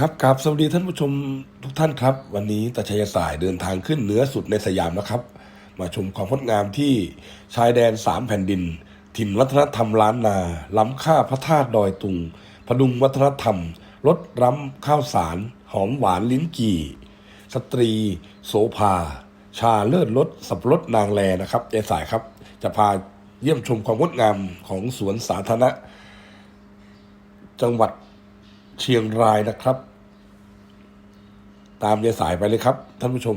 ครับกราบสวัสดีท่านผู้ชมทุกท่านครับ วันนี้ตาชัยสายเดินทางขึ้นเหนือสุดในสยามนะครับ มาชมความงดงามที่ชายแดนสามแผ่นดิน ถิ่นวัฒนธรรมล้านนา ล้ำค่าพระธาตุดอยตุงพดุงวัฒนธรรมรสร้ำข้าวสาร หอมหวานลิ้นจี่ สตรี โสภา ชาเลิศรสสับรดนางแลนะครับยายสายครับ จะพาเยี่ยมชมความงดงามของสวนสาธารณะ จังหวัด เชียงรายนะครับ ตามยายสายไปเลยครับ ท่านผู้ชม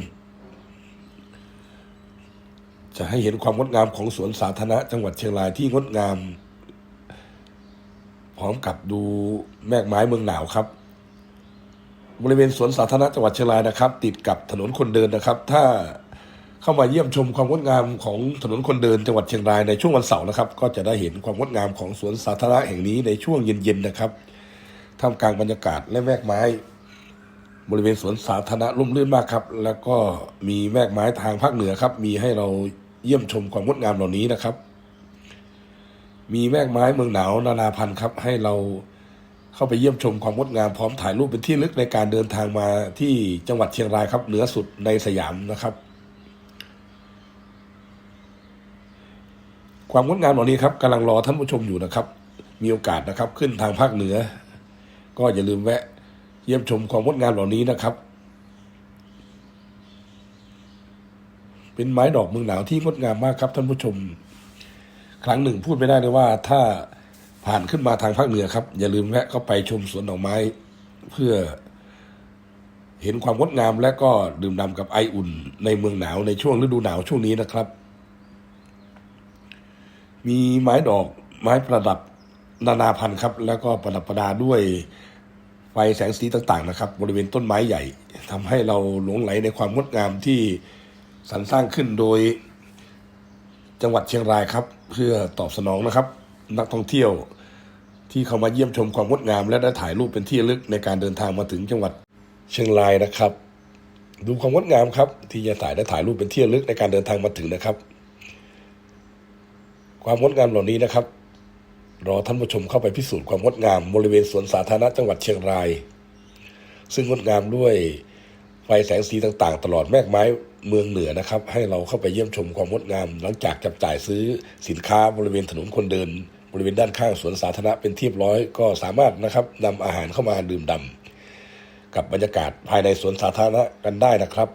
จะให้เห็นความงดงามของสวนสาธารณะจังหวัดเชียงรายที่งดงาม พร้อมกับดูแมกไม้เมืองหนาวครับ บริเวณสวนสาธารณะจังหวัดเชียงรายนะครับ ติดกับถนนคนเดินนะครับ ถ้าเข้ามาเยี่ยมชมความงดงามของถนนคนเดินจังหวัดเชียงรายในช่วงวันเสาร์นะครับ ก็จะได้เห็นความงดงามของสวนสาธารณะแห่งนี้ในช่วงเย็นๆนะครับ ท่ามกลางบรรยากาศและแมกไม้ บริเวณสวนสาธารณะร่มรื่นมากครับ แล้วก็มีแมกไม้ทางภาคเหนือครับ มีให้เราเยี่ยมชมความงดงามเหล่านี้นะครับ มีแมกไม้เมืองหนาวนานาพันธุ์ครับ ให้เราเข้าไปเยี่ยมชมความงดงามพร้อมถ่ายรูปเป็นที่ลึกในการเดินทางมาที่จังหวัดเชียงรายครับ เหนือสุดในสยามนะครับ ความงดงามเหล่านี้ครับกำลังรอท่านผู้ชมอยู่นะครับ มีโอกาสนะครับ ขึ้นทางภาคเหนือ ก็อย่าลืมแวะเยี่ยมชมความงดงามเหล่านี้นะครับ เป็นไม้ดอกเมืองหนาวที่งดงามมากครับท่านผู้ชม ครั้งหนึ่งพูดไม่ได้เลยว่าถ้าผ่านขึ้นมาทางภาคเหนือครับ อย่าลืมแวะเข้าไปชมสวนดอกไม้ เพื่อเห็นความงดงามและก็ดื่มด่ำกับไออุ่นในเมืองหนาวในช่วงฤดูหนาวช่วงนี้นะครับ มีไม้ดอกไม้ประดับนานาพันธุ์ครับ แล้วก็ประดับประดาด้วย แสงสีต่างๆนะครับ บริเวณต้นไม้ใหญ่ทำให้เราหลงไหลในความงดงามที่สรรสร้างขึ้นโดยจังหวัดเชียงรายครับ เพื่อตอบสนองนะครับ นักท่องเที่ยวที่เข้ามาเยี่ยมชมความงดงาม และได้ถ่ายรูปเป็นที่ระลึกในการเดินทางมาถึงจังหวัดเชียงรายนะครับ ดูความงดงามครับ ที่จะถ่ายได้ถ่ายรูปเป็นที่ระลึกในการเดินทางมาถึงนะครับ ความงดงามเหล่านี้นะครับ รอท่านผู้ชมเข้าไปพิสูจน์ความงดงามบริเวณสวนสาธารณะจังหวัดเชียงราย ซึ่งงดงามด้วยไฟแสงสีต่างๆ ตลอดแมกไม้เมืองเหนือนะครับ ให้เราเข้าไปเยี่ยมชมความงดงาม หลังจากจับจ่ายซื้อสินค้าบริเวณถนนคนเดิน บริเวณด้านข้างสวนสาธารณะเป็นที่เรียบร้อย ก็สามารถนะครับนำอาหารเข้ามาดื่มด่ำกับบรรยากาศภายในสวนสาธารณะกันได้นะครับ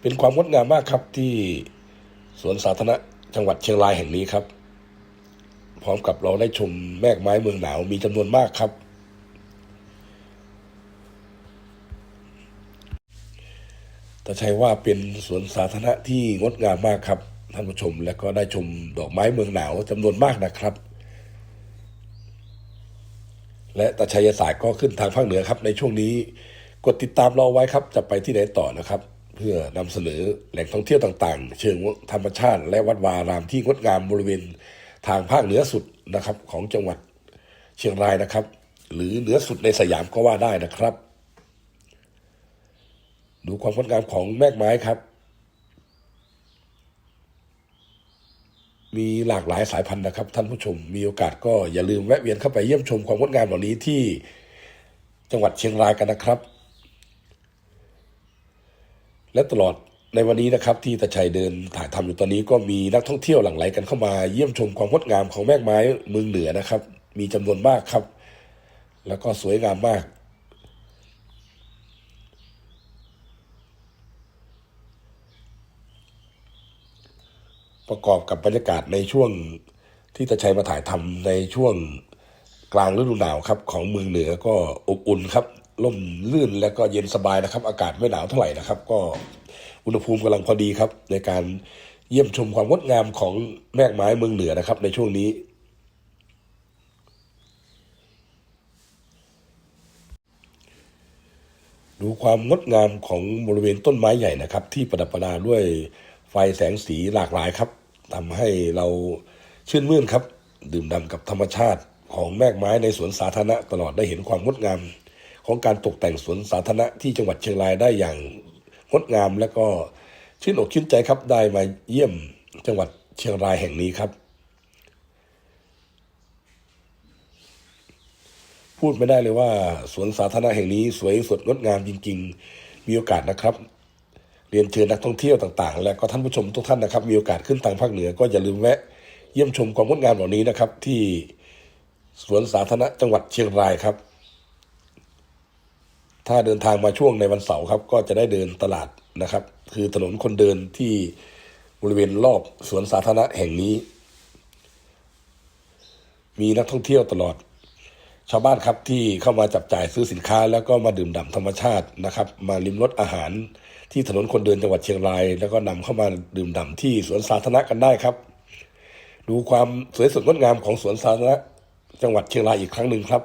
เป็นความงดงามมากครับที่สวนสาธารณะจังหวัดเชียงรายแห่งนี้ครับ พร้อมกับเราได้ชมแมกไม้เมืองหนาวมีจำนวนมากครับ แต่ใช่ว่าเป็นสวนสาธารณะที่งดงามมากครับท่านผู้ชมและก็ได้ชมดอกไม้เมืองหนาวจำนวนมากนะครับ และตาชัยสายก็ขึ้นทางภาคเหนือครับ ในช่วงนี้กดติดตามเราไว้ครับ จะไปที่ไหนต่อนะครับ เพื่อนำเสนอแหล่งท่องเที่ยวต่างๆ เชิงธรรมชาติ และวัดวารามที่งดงามบริเวณ ทางภาคเหนือสุดนะครับของจังหวัดเชียงรายนะครับ หรือเหนือสุดในสยามก็ว่าได้นะครับ ดูความงดงามของแมกไม้ครับ มีหลากหลายสายพันธุ์นะครับ ท่านผู้ชมมีโอกาสก็อย่าลืมแวะเวียนเข้าไปเยี่ยมชมความงดงามเหล่านี้ที่จังหวัดเชียงรายกันนะครับ และตลอด ในวันนี้นะครับที่ตาชัยเดินถ่ายทำอยู่ตอนนี้ก็มีนักท่องเที่ยวหลั่งไหลกันเข้ามาเยี่ยมชมความงดงามของแมกไม้เมืองเหนือนะครับ มีจำนวนมากครับ แล้วก็สวยงามมาก ประกอบกับบรรยากาศในช่วงที่ตาชัยมาถ่ายทำในช่วงกลางฤดูหนาวครับ ของเมืองเหนือก็อบอุ่นครับร่มลื่นและก็เย็นสบายนะครับ อากาศไม่หนาวเท่าไหร่นะครับ ก็ อุณหภูมิกำลังพอดีครับ ในการเยี่ยมชมความงดงามของแมกไม้เมืองเหนือนะครับ ในช่วงนี้ ดูความงดงามของบริเวณต้นไม้ใหญ่นะครับ ที่ประดับประดาด้วยไฟแสงสีหลากหลายครับทำให้เราชื่นมื่นครับ ดื่มด่ำกับธรรมชาติของแมกไม้ในสวนสาธารณะตลอดได้เห็นความงดงาม ของการตกแต่งสวนสาธารณะที่จังหวัดเชียงรายได้อย่าง งดงามและก็ชื่นอกชื่นใจครับได้มาเยี่ยมจังหวัดเชียงรายแห่งนี้ครับ พูดไม่ได้เลยว่าสวนสาธารณะแห่งนี้สวยสดงดงามจริง ๆ มีโอกาสนะครับ เรียนเชิญนักท่องเที่ยวต่างๆ และก็ท่านผู้ชมทุกท่านนะครับ มีโอกาสขึ้นทางภาคเหนือ ก็อย่าลืมแวะเยี่ยมชมความงดงามเหล่านี้นะครับ ที่สวนสาธารณะจังหวัดเชียงรายครับ ถ้าเดินทางมาช่วงในวันเสาร์ครับ ก็จะได้เดินตลาดนะครับ คือถนนคนเดินที่บริเวณรอบสวนสาธารณะแห่งนี้ มีนักท่องเที่ยวตลอด ชาวบ้านครับที่เข้ามาจับจ่ายซื้อสินค้า แล้วก็มาดื่มด่ำธรรมชาตินะครับ มาริมรสอาหารที่ถนนคนเดินจังหวัดเชียงราย แล้วก็นำเข้ามาดื่มด่ำที่สวนสาธารณะกันได้ครับ ดูความสวยสดงดงามของสวนสาธารณะจังหวัดเชียงรายอีกครั้งหนึ่งครับ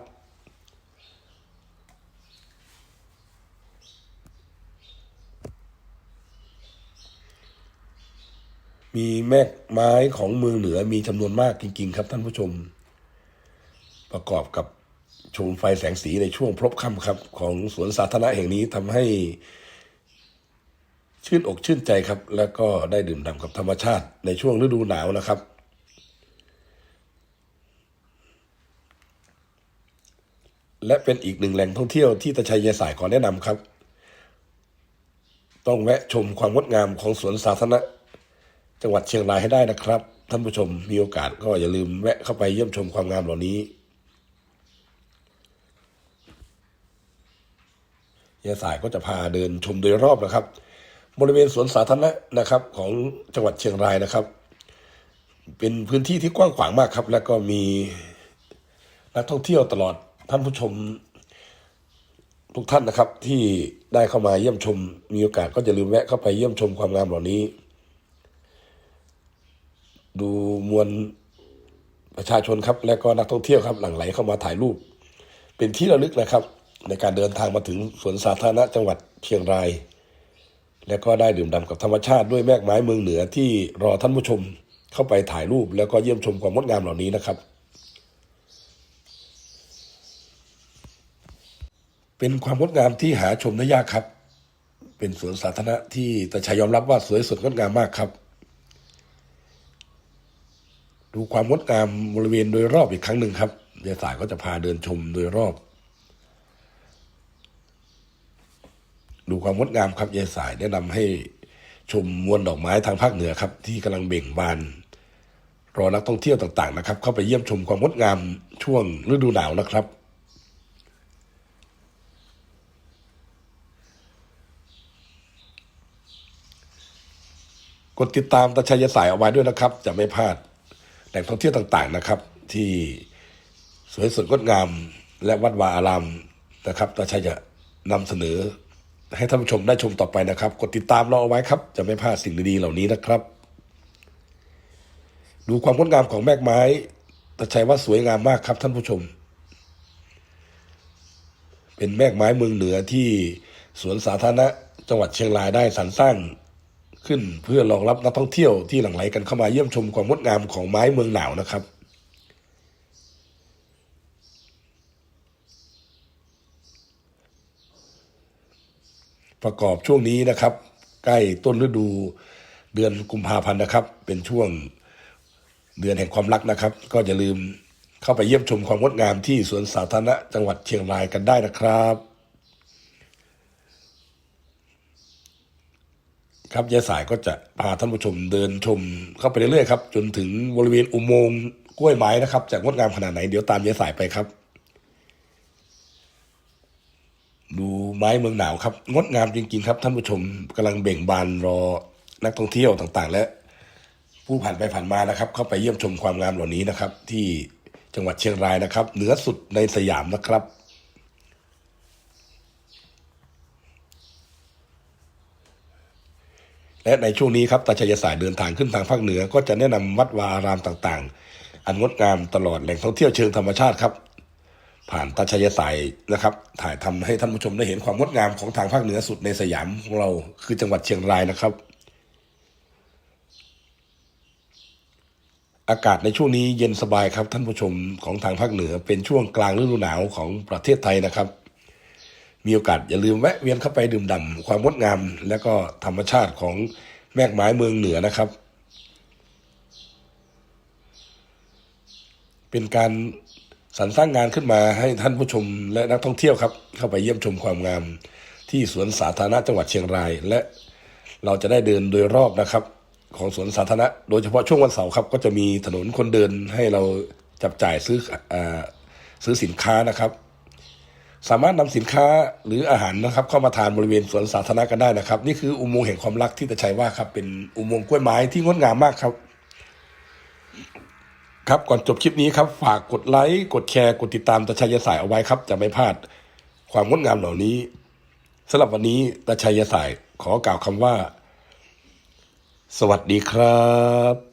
มีแม่กไม้ของเมืองเหนือมีจำนวนมากจริง ๆ ครับท่านผู้ชม ประกอบกับชมไฟแสงสีในช่วงพลบค่ำครับ ของสวนสาธารณะแห่งนี้ทำให้ชื่นอกชื่นใจครับ แล้วก็ได้ดื่มด่ำกับธรรมชาติในช่วงฤดูหนาวนะครับ และเป็นอีกหนึ่งแหล่งท่องเที่ยวที่ตะชัยยายสายขอแนะนำครับ ต้องแวะชมความงดงามของสวนสาธารณะ จังหวัดเชียงรายให้ได้นะครับ ท่านผู้ชมมีโอกาสก็อย่าลืมแวะเข้าไปเยี่ยมชมความงามเหล่านี้ยายสายก็จะพาเดินชมโดยรอบนะครับ บริเวณสวนสาธารณะนะครับ ของจังหวัดเชียงรายนะครับ เป็นพื้นที่ที่กว้างขวางมากครับ และก็มีนักท่องเที่ยวตลอดท่านผู้ชมทุกท่านนะครับที่ได้เข้ามาเยี่ยมชมมีโอกาสก็อย่าลืมแวะเข้าไปเยี่ยมชมความงามเหล่านี้ ดูมวลประชาชนครับ และก็นักท่องเที่ยวครับหลั่งไหลเข้ามาถ่ายรูป เป็นที่ระลึกนะครับ ในการเดินทางมาถึงสวนสาธารณะจังหวัดเชียงราย และก็ได้ดื่มด่ำกับธรรมชาติด้วยแมกไม้เมืองเหนือที่รอท่านผู้ชมเข้าไปถ่ายรูป แล้วก็เยี่ยมชมความงดงามเหล่านี้นะครับ เป็นความงดงามที่หาชมได้ยากครับ เป็นสวนสาธารณะที่ตาชัยยอมรับว่าสวยสดงดงามมากครับ ดูความงดงามบริเวณโดยรอบอีกครั้งหนึ่งครับยายสายก็จะพาเดินชมโดยรอบ ดูความงดงามครับยายสายแนะนำให้ชมมวลดอกไม้ทางภาคเหนือครับ ที่กำลังเบ่งบาน รอนักท่องเที่ยวต่างๆนะครับ เข้าไปเยี่ยมชมความงดงามช่วงฤดูหนาวนะครับกดติดตามตาชัยสายเอาไว้ด้วยนะครับ จะไม่พลาด แหล่งท่องเที่ยวต่างๆนะครับ ที่สวยสดงดงาม และวัดวาอารามนะครับตาชัยจะนำเสนอให้ท่านผู้ชมได้ชมต่อไปนะครับ กดติดตามเราเอาไว้ครับ จะไม่พลาดสิ่งดีๆเหล่านี้นะครับ ดูความงดงามของแมกไม้ตาชัยว่าสวยงามมากครับท่านผู้ชม เป็นแมกไม้เมืองเหนือที่สวนสาธารณะจังหวัดเชียงรายได้สรรสร้าง ขึ้นเพื่อรองรับนักท่องเที่ยวที่หลั่งไหลกันเข้ามาเยี่ยมชมความงดงามของไม้เมืองหนาวนะครับประกอบช่วงนี้นะครับ ใกล้ต้นฤดูเดือนกุมภาพันธ์นะครับ เป็นช่วงเดือนแห่งความรักนะครับ ก็อย่าลืมเข้าไปเยี่ยมชมความงดงามที่สวนสาธารณะจังหวัดเชียงรายกันได้นะครับ ครับยายสายก็จะพาท่านผู้ชมเดินชมเข้าไปเรื่อยๆครับจนถึงบริเวณอุโมงค์กล้วยไม้นะครับจะงดงามขนาดไหนเดี๋ยวตามยายสายไปครับ ดูไม้เมืองหนาวครับ งดงามจริง ๆ ครับท่านผู้ชมกำลังเบ่งบานรอนักท่องเที่ยวต่างๆ และ ผู้ผ่านไปผ่านมานะครับ เข้าไปเยี่ยมชมความงามเหล่านี้นะครับ ที่จังหวัดเชียงรายนะครับ เหนือสุดในสยามนะครับ และในช่วงนี้ครับตาชัยสายเดินทางขึ้นทางภาคเหนือ ก็จะแนะนำวัดวาอารามต่างๆ อันงดงามตลอดแหล่งท่องเที่ยวเชิงธรรมชาติครับ ผ่านตาชัยสายนะครับ ถ่ายทำให้ท่านผู้ชมได้เห็นความงดงามของทางภาคเหนือสุดในสยามของเราคือจังหวัดเชียงรายนะครับ อากาศในช่วงนี้เย็นสบายครับท่านผู้ชมของทางภาคเหนือเป็นช่วงกลางฤดูหนาวของประเทศไทยนะครับ มีโอกาสอย่าลืมแวะเวียนเข้าไปดื่มด่ำความงดงาม และก็ธรรมชาติของแมกไม้เมืองเหนือนะครับ เป็นการสรรสร้างงานขึ้นมาให้ท่านผู้ชมและนักท่องเที่ยวครับ เข้าไปเยี่ยมชมความงาม ที่สวนสาธารณะจังหวัดเชียงราย และเราจะได้เดินโดยรอบนะครับ ของสวนสาธารณะ โดยเฉพาะช่วงวันเสาร์ครับ ก็จะมีถนนคนเดินให้เราจับจ่ายซื้ออซื้อสินค้านะครับ สามารถนำสินค้าหรืออาหารนะครับ เข้ามาทานบริเวณสวนสาธารณะกันได้นะครับ นี่คืออุโมงค์แห่งความรักที่ตะชัยว่าครับ เป็นอุโมงค์กล้วยไม้ที่งดงามมากครับ ครับก่อนจบคลิปนี้ครับ ฝากกดไลค์กดแชร์กดติดตามตะชัยสายเอาไว้ครับ จะไม่พลาดความงดงามเหล่านี้สำหรับวันนี้ตะชัยสายขอกล่าวคำว่า สวัสดีครับ